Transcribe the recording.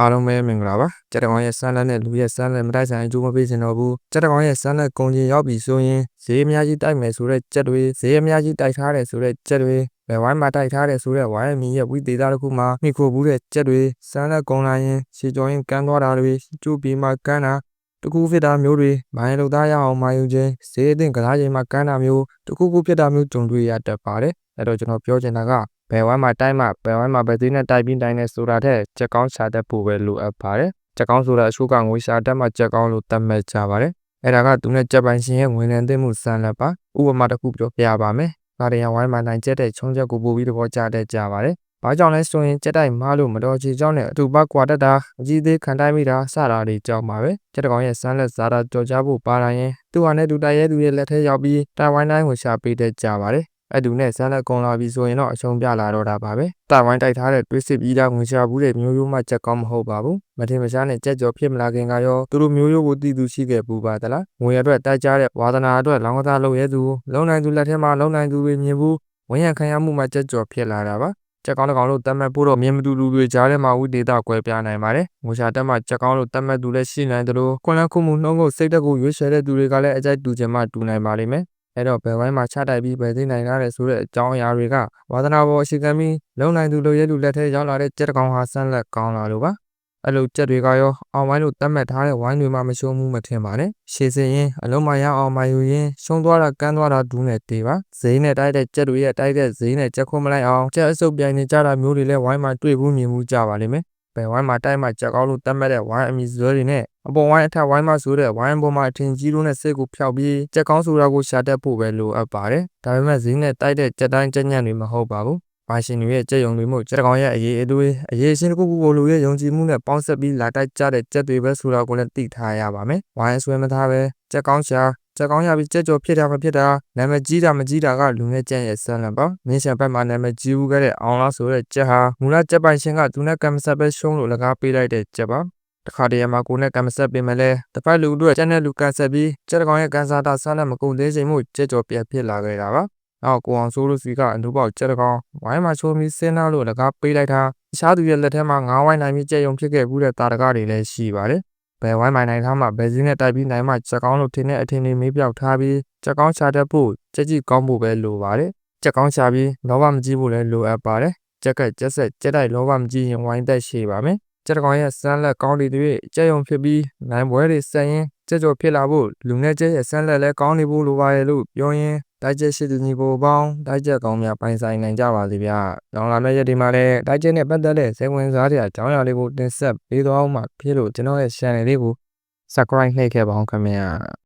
အားလုံးပဲမင်္ဂလာပါကြက်တကောင်ရဲ့ဆန်းလက်နဲ့လူရဲ့ဆန်းလက်မတိုက်ဆိုင်အကျိုးမပေးချင်တော့ဘူးကြက်တကောင်ရဲ့ဆန်းလက်ကုန်ချင်းရောက်ပြီဆိုရင်ဈေးအများကြီးတိုက်မယ်ဆိုတဲ့ကြက်တွေဈေးအများကြီးတိုက်ထားတယ်ဆိုတဲ့ကြက်တွေဘယ်ဝိုင်းမှာတိုက်ထားတယ်ဆိုတဲ့ဝိုင်းအမီရဲ့ဝိသေသတစ်ခုမှာမိခိုဘူးတဲ့ကြက်တွေဆန်းလက်ကုန်လာရင်ရှေကျော်ရင်ကန်းသွားတာတွေကျိုးပြီးမှကန်းတာတကူဖြစ်တာမျိုးတွေမိုင်းလုံသားရအောင်မာယူခြင်းဈေးအသင့်ကစားချိန်မှာကန်းတာမျိုးတကူကူဖြစ်တာမျိုးကြုံတွေ့ရတတ်ပါတယ်အဲ့တော့ကျွန်တော်ပြောချင်တာက ဘယ်ဝိုင်းမှာတိုက်မှဘယ်ဝိုင်းမှာဘယ်သေးနဲ့တိုက်ပြီးတိုင်းနေဆိုတာထက်ကြက်ကောင်းရှာတတ်ဖို့ပဲလိုအပ်ပါတယ်ကြက်ကောင်းဆိုတာအချို့ကငွေရှာတတ်မှကြက်ကောင်းလို့သတ်မှတ်ကြပါတယ်အဲ့ဒါကသူနဲ့ကြက်ပိုင်ရှင်ရဲ့ဝင်လည်သိမှုစံလက်ပါဥပမာတစ်ခုပြောပြပါမယ်ဒါတရဝိုင်းမှာနိုင်ကျက်တဲ့ချုံချက်ကိုပို့ပြီးတော့ကြားတတ်ကြပါတယ်ဘာကြောင့်လဲဆိုရင်ကြက်တိုက်မားလို့မတော်ချေကြောင်းနဲ့အတူပကွာတတ်တာအကြီးသေးခံတိုင်းမိတာစတာတွေကြောက်ပါပဲကြက်တကောင်ရဲ့စမ်းလက်စားတာကြော်ကြဖို့ပါလာရင်သူ့ဟာနဲ့တူတိုက်ရဲသူရဲ့လက်ထဲရောက်ပြီးတိုင်ဝိုင်းတိုင်းကိုရှာပေးတတ်ကြပါတယ် အဲ့တူနဲ့ဇက်လက်ကုံလာပြီဆိုရင်တော့အချုံပြလာတော့တာပါပဲတာဝိုင်းတိုက်ထားတဲ့တွေးစစ်ပြီးသားငွေရှာဘူးတဲ့မျိုးရိုးမှကြက်ကောင်းမဟုတ်ပါဘူးမထင်မရှားနဲ့ကြက်ကြော်ဖြစ်မလာခင်ကရောသူတို့မျိုးရိုးကိုတည်သူရှိခဲ့ပူပါသလားငွေအတွက်တိုက်ကြတဲ့ဝါသနာအတွက်လောင်းကစားလုပ်ရဲသူလုံနိုင်သူလက်ထဲမှာလုံနိုင်သူတွေမြင်ဘူးဝင်းရခံရမှုမှကြက်ကြော်ဖြစ်လာတာပါကြက်ကောင်းတကောင်လို့တတ်မှတ်ဖို့တော့မြင်မတူလူတွေကြားထဲမှာဝိဒေတာကွဲပြားနိုင်ပါတယ်။ငွေရှာတက်မှကြက်ကောင်းလို့တတ်မှတ်သူလည်းရှိနိုင်တယ်လို့ခွန်လန်းခုမှုနှုံးကိုစိတ်တက်ကိုရွေးချယ်တဲ့သူတွေကလည်းအကြိုက်တူချင်မှတူနိုင်ပါလိမ့်မယ်။ အဲ့တော့ဘယ်ဝိုင်းမှာချတိုက်ပြီးဘယ်သိနိုင်ရတဲ့ဆိုတဲ့အကြောင်းအရာတွေကဝါသနာပေါ်အရှိခံပြီးလုံနိုင်သူလိုရဲလူလက်ထဲရောက်လာတဲ့ကြက်တကောင်ဟာဆန်းလက်ကောင်းလာလို့ပါ။အဲ့လိုကြက်တွေကရောအောင်ဝိုင်းလို့တတ်မှတ်ထားတဲ့ဝိုင်းတွေမှမရှုံးမှုမထင်ပါနဲ့ရှေ့စရင်အလုံးမရအောင်မယူရင်ရှုံးသွားတာကန်းသွားတာဒူးနဲ့တေးပါဈေးနဲ့တိုက်တဲ့ကြက်တွေရဲ့တိုက်တဲ့ဈေးနဲ့ကြက်ခွန်းမလိုက်အောင်ကြက်အစုပ်ပြိုင်နေကြတာမျိုးတွေလည်းဝိုင်းမှာတွေ့ဘူးမြင်မှုကြပါလိမ့်မယ် ဘယ်ဝိုင်းမှာတိုက်မှကြက်ကောင်းလို့တတ်မှတ်တဲ့ဝိုင်းအမီဇွဲတွေနဲ့အပေါ်ဝိုင်းအထက်ဝိုင်းမှာဆိုတဲ့ဝိုင်းပေါ်မှာအထင်ကြီးလို့နဲ့စိတ်ကိုဖျောက်ပြီးကြက်ကောင်းဆိုတာကိုရှာတတ်ဖို့ပဲလိုအပ်ပါတယ်ဒါပေမဲ့ဈေးနဲ့တိုက်တဲ့ကြက်တိုင်းကြက်ညံ့တွေမဟုတ်ပါဘူးမာရှင်တွေရဲ့ကြက်ယုံတွေမို့ကြက်ကောင်ရဲ့အရေးအသွေးအရေးရှင်တစ်ခုခုကိုလူရဲ့ယုံကြည်မှုနဲ့ပေါင်းဆက်ပြီးလာတိုက်ကြတဲ့ကြက်တွေပဲဆိုတာကိုလည်းသိထားရပါမယ်။ဝိုင်းဆွဲမထားပဲကြက်ကောင်းရှာ ကြက်ကောင်းရပြီးကြက်ကြော်ဖြစ်တာမဖြစ်တာနာမည်ကြီးတာမကြီးတာကလူငယ်ကြက်ရဲ့ဆန်းလန်ပါ။မင်းရှံဘက်မှာနာမည်ကြီးဦးခဲ့တဲ့အောင်လားဆိုတဲ့ကြက်ဟာမူလကြက်ပိုင်ရှင်ကသူနဲ့ကံမဆက်ပဲရှုံးလို့လကားပေးလိုက်တဲ့ကြက်ပါ။တခါတည်းမှာကိုနဲ့ကံမဆက်ပေးမယ်လဲတပတ်လူတို့ကျန်တဲ့လူကန်ဆက်ပြီးကျက်ကောင်ရဲ့ကန်စားတာဆန်းလက်မကုန်သေးချိန်မို့ကျက်ကြော်ပြက်ဖြစ်လာခဲ့တာပါနောက်ကိုအောင်ဆိုးလို့စီကအန်ဒူပေါက်ကျက်တကောင်ဝိုင်းမှာချိုးပြီးစင်းနာလို့လကားပေးလိုက်တာတခြားသူရဲ့လက်ထဲမှာငါးဝိုင်းနိုင်ပြီးကြက်ယုံဖြစ်ခဲ့ဘူးတဲ့တာတကားတွေလည်းရှိပါတယ် ဘယ်ဝိုင်းမိုင်နိုင်ထားမှဘယ်စင်းနဲ့တိုက်ပြီးနိုင်မှချက်ကောင်းလို့ထင်တဲ့အထင်တွေမေးပြောက်ထားပြီးချက်ကောင်းချတတ်ဖို့ကြက်ကြီးကောင်းဖို့ပဲလိုပါတယ်ချက်ကောင်းချပြီးလောဘမကြီးဖို့လည်းလိုအပ်ပါတယ်ကြက်ကကြက်ဆက်ကြက်တိုက်လောဘမကြီးရင်ဝိုင်းသက်ရှိပါမယ်ကြက်ကောင်ရဲ့စမ်းလက်ကောင်းတွေတွေကြက်ယုံဖြစ်ပြီးနိုင်ပွဲတွေဆက်ရင်ကြက်ကြော်ဖြစ်လာဖို့လူငယ်ကျဲရဲ့စမ်းလက်လည်းကောင်းနေဖို့လိုပါရဲ့လို့ပြောရင် တိုက်ကျက်ရှိသူညီကိုပေါင်းတိုက်ကျက်ကောင်းများပိုင်ဆိုင်နိုင်ကြပါစေဗျာ။နောက်လာမယ့်ရက်ဒီမှာလည်းတိုက်ကျက်နဲ့ပတ်သက်တဲ့စိတ်ဝင်စားတဲ့အကြောင်းအရာလေးကိုတင်ဆက်ပေးသွားအောင်မှာဖြစ်လို့ကျွန်တော်ရဲ့ channel လေးကို subscribe နှိပ်ခဲ့ပါအောင်ခင်ဗျာ။